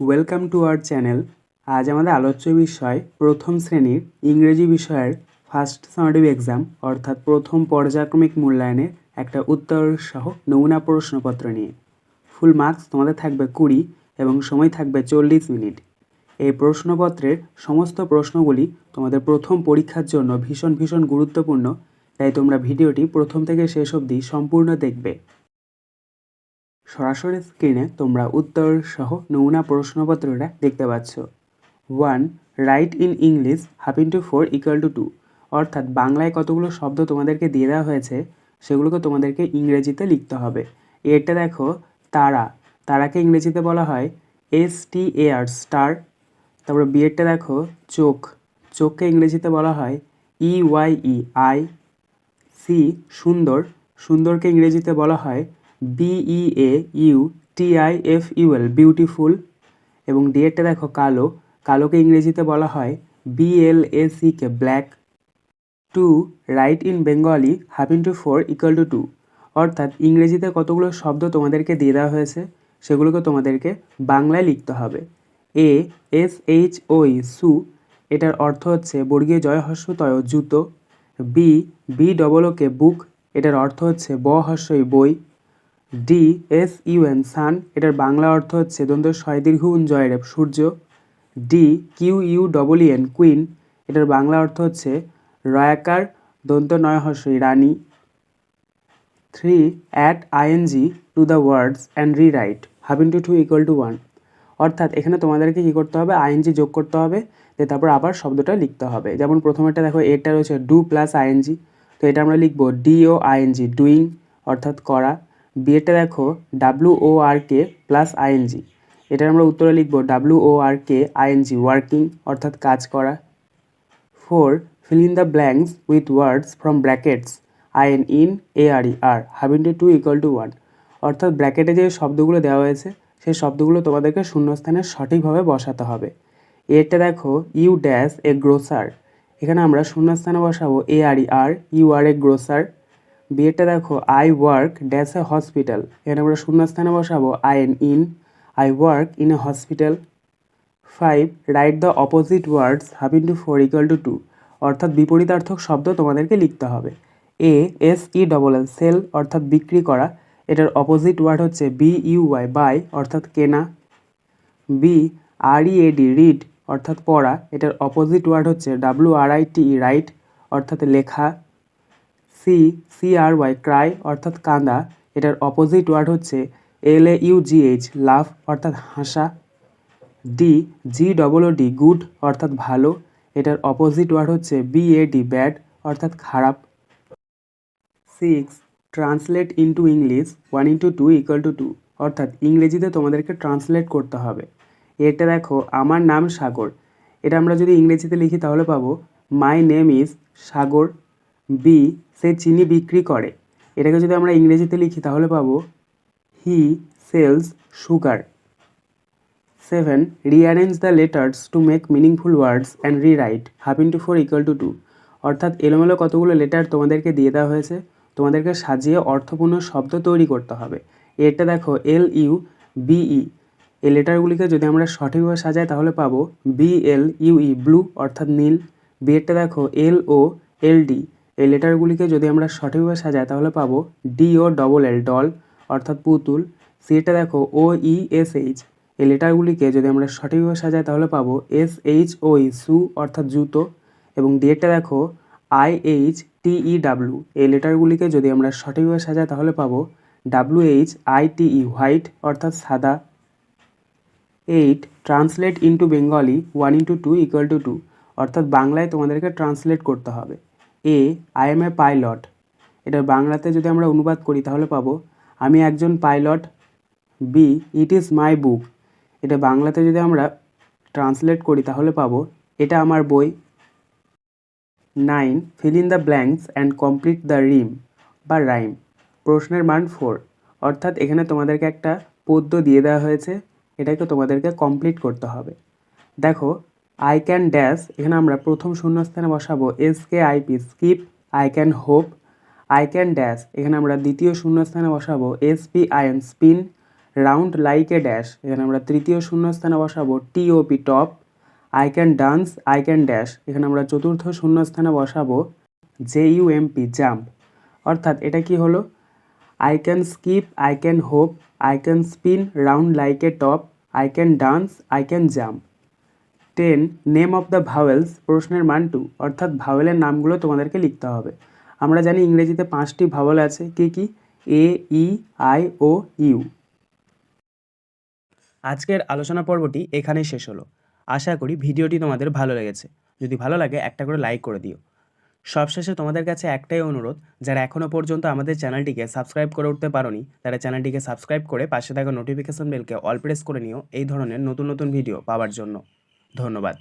Welcome to our channel আজ আমাদের আলোচ্য বিষয় প্রথম শ্রেণির ইংরেজি বিষয়ের ফার্স্ট সামারিভ এক্সাম অর্থাৎ প্রথম পর্যায়ক্রমিক মূল্যায়নের একটা উত্তর সহ নমুনা প্রশ্নপত্র নিয়ে। ফুল মার্কস তোমাদের থাকবে কুড়ি এবং সময় থাকবে চল্লিশ মিনিট। এই প্রশ্নপত্রের সমস্ত প্রশ্নগুলি তোমাদের প্রথম পরীক্ষার জন্য ভীষণ ভীষণ গুরুত্বপূর্ণ, তাই তোমরা ভিডিওটি প্রথম থেকে শেষ অবধি সম্পূর্ণ দেখবে। সরাসরি স্ক্রিনে তোমরা উত্তর সহ নমুনা প্রশ্নপত্রটা দেখতে পাচ্ছ। One write in English half into four equal to two অর্থাৎ বাংলায় কতগুলো শব্দ তোমাদেরকে দিয়ে দেওয়া হয়েছে, সেগুলোকে তোমাদেরকে ইংরেজিতে লিখতে হবে। এরটা দেখো, তারা। তারাকে ইংরেজিতে বলা হয় এস টি এ আর স্টার তারপরে বিয়েরটা দেখো, চোখ। চোখকে ইংরেজিতে বলা হয় E Y E I C সুন্দর। সুন্দরকে ইংরেজিতে বলা হয় B E A U T I F U L beautiful এবং ডিএরটা দেখো কালো। কালোকে ইংরেজিতে বলা হয় B L A C K black two write in Bengali half into four equal to two অর্থাৎ ইংরেজিতে কতগুলো শব্দ তোমাদেরকে দিয়ে দেওয়া হয়েছে, সেগুলোকে তোমাদেরকে বাংলায় লিখতে হবে। এ এস এইচ ও ই সু, এটার অর্থ হচ্ছে বর্গীয় জয় হস্যতয় জুতো B B double O K book এটার অর্থ হচ্ছে ব, হস্যই বই। D S U N sun এটার বাংলা অর্থ হচ্ছে দন্ত ছয় দীর্ঘ উন জয়ের সূর্য। D Q U double N queen এটার বাংলা অর্থ হচ্ছে রয়াকার দন্ত নয় রানী three add I N G to the words and rewrite half into two two equal to one অর্থাৎ এখানে তোমাদেরকে কী করতে হবে? আইএনজি যোগ করতে হবে, দিয়ে তারপর আবার শব্দটা লিখতে হবে। যেমন প্রথমেরটা দেখো এটা রয়েছে ডু প্লাস আইএনজি তো এটা আমরা লিখব ডি ও আইএনজি ডুইং অর্থাৎ করা। বিয়েটা দেখো W O R K plus I N G এটার আমরা উত্তরে লিখব W O R K I N G working অর্থাৎ কাজ করা। Four fill in the blanks with words from brackets I N in A R E R half into two equal to one অর্থাৎ ব্র্যাকেটে যে শব্দগুলো দেওয়া হয়েছে, সেই শব্দগুলো তোমাদেরকে শূন্যস্থানে সঠিকভাবে বসাতে হবে। এরটা দেখো ইউ ড্যাশ এ গ্রোসার এখানে আমরা শূন্যস্থানে বসাবো এ R E are you R A grocer বিয়েরটা দেখো I work dash a hospital এখানে আমরা শূন্যস্থানে বসাবো I N in I work in a hospital five write the opposite words half into four equal to two অর্থাৎ বিপরীতার্থক শব্দ তোমাদেরকে লিখতে হবে। A S E double L sell অর্থাৎ বিক্রি করা। এটার অপোজিট ওয়ার্ড হচ্ছে বি ইউ ওয়াই বাই অর্থাৎ কেনা। B R E A D read অর্থাৎ পড়া। এটার অপোজিট ওয়ার্ড হচ্ছে W R I T write অর্থাৎ লেখা। C C R Y cry অর্থাৎ কাঁদা এটার অপোজিট ওয়ার্ড হচ্ছে এল এ ইউ জি এইচ লাভ অর্থাৎ হাসা। D G double D good অর্থাৎ ভালো। এটার অপোজিট ওয়ার্ড হচ্ছে বি এ ডি ব্যাড অর্থাৎ খারাপ। Six translate into English one into two equal to two অর্থাৎ ইংরেজিতে তোমাদেরকে ট্রান্সলেট করতে হবে। এটা দেখো, আমার নাম সাগর। এটা আমরা যদি ইংরেজিতে লিখি তাহলে পাবো my name is Sagar. B সে চিনি বিক্রি করে। এটাকে যদি আমরা ইংরেজিতে লিখি, তাহলে পাবো he sells sugar seven rearrange the letters to make meaningful words and rewrite half into four equal to two অর্থাৎ এলোমেলো কতগুলো লেটার তোমাদেরকে দিয়ে দেওয়া হয়েছে, তোমাদেরকে সাজিয়ে অর্থপূর্ণ শব্দ তৈরি করতে হবে। এরটা দেখো এল ইউ বিই এই লেটারগুলিকে যদি আমরা সঠিকভাবে সাজাই, তাহলে পাবো বি এল ইউই ব্লু অর্থাৎ নীল। বিয়েরটা দেখো এল ও এল ডি এই লেটারগুলিকে যদি আমরা সঠিকভাবে সাজাই, তাহলে পাবো D O double L doll অর্থাৎ পুতুল। সিটা দেখো ও ই এস এইচ এই লেটারগুলিকে যদি আমরা সঠিকভাবে সাজাই, তাহলে পাবো এস এইচ ও ই সু, অর্থাৎ জুতো। এবং ডিএরটা দেখো I H T E W এই লেটারগুলিকে যদি আমরা সঠিকভাবে সাজাই, তাহলে পাবো W H I T E white অর্থাৎ সাদা। Eight translate into Bengali one into two equal to two অর্থাৎ বাংলায় তোমাদেরকে ট্রান্সলেট করতে হবে। A I am a pilot এটা বাংলাতে যদি আমরা অনুবাদ করি তাহলে পাবো, আমি একজন pilot B it is my book এটা বাংলাতে যদি আমরা ট্রান্সলেট করি তাহলে পাবো, এটা আমার বই। Nine fill in the blanks and complete the rhyme বা রাইম প্রশ্নের মান ফোর অর্থাৎ এখানে তোমাদেরকে একটা পদ্য দিয়ে দেওয়া হয়েছে, এটাকে তোমাদেরকে কমপ্লিট করতে হবে। দেখো আই ক্যান ড্যাশ এখানে আমরা প্রথম শূন্যস্থানে বসাবো S K I P skip I can hop I can dash এখানে আমরা দ্বিতীয় শূন্যস্থানে বসাবো S P I N spin round like a dash এখানে আমরা তৃতীয় শূন্যস্থানে বসাবো T O P top I can dance I can dash এখানে আমরা চতুর্থ শূন্যস্থানে বসাবো J U M P jump অর্থাৎ এটা কি হলো I can skip I can hop I can spin round like a top I can dance I can jump ten name of the vowels প্রশ্নের মান টু অর্থাৎ ভাওয়েলের নামগুলো তোমাদেরকে লিখতে হবে। আমরা জানি ইংরেজিতে পাঁচটি ভাওয়েল আছে, কি কি? এ ই আই ও ইউ আজকের আলোচনা পর্বটি এখানেই শেষ হলো। আশা করি ভিডিওটি তোমাদের ভালো লেগেছে। যদি ভালো লাগে, একটা করে লাইক করে দিও। সবশেষে তোমাদের কাছে একটাই অনুরোধ, যারা এখনও পর্যন্ত আমাদের চ্যানেলটিকে সাবস্ক্রাইব করে উঠতে পারোনি, তারা চ্যানেলটিকে সাবস্ক্রাইব করে পাশে থাকা নোটিফিকেশন বেলকে অল প্রেস করে নিও, এই ধরনের নতুন নতুন ভিডিও পাওয়ার জন্য। ধন্যবাদ।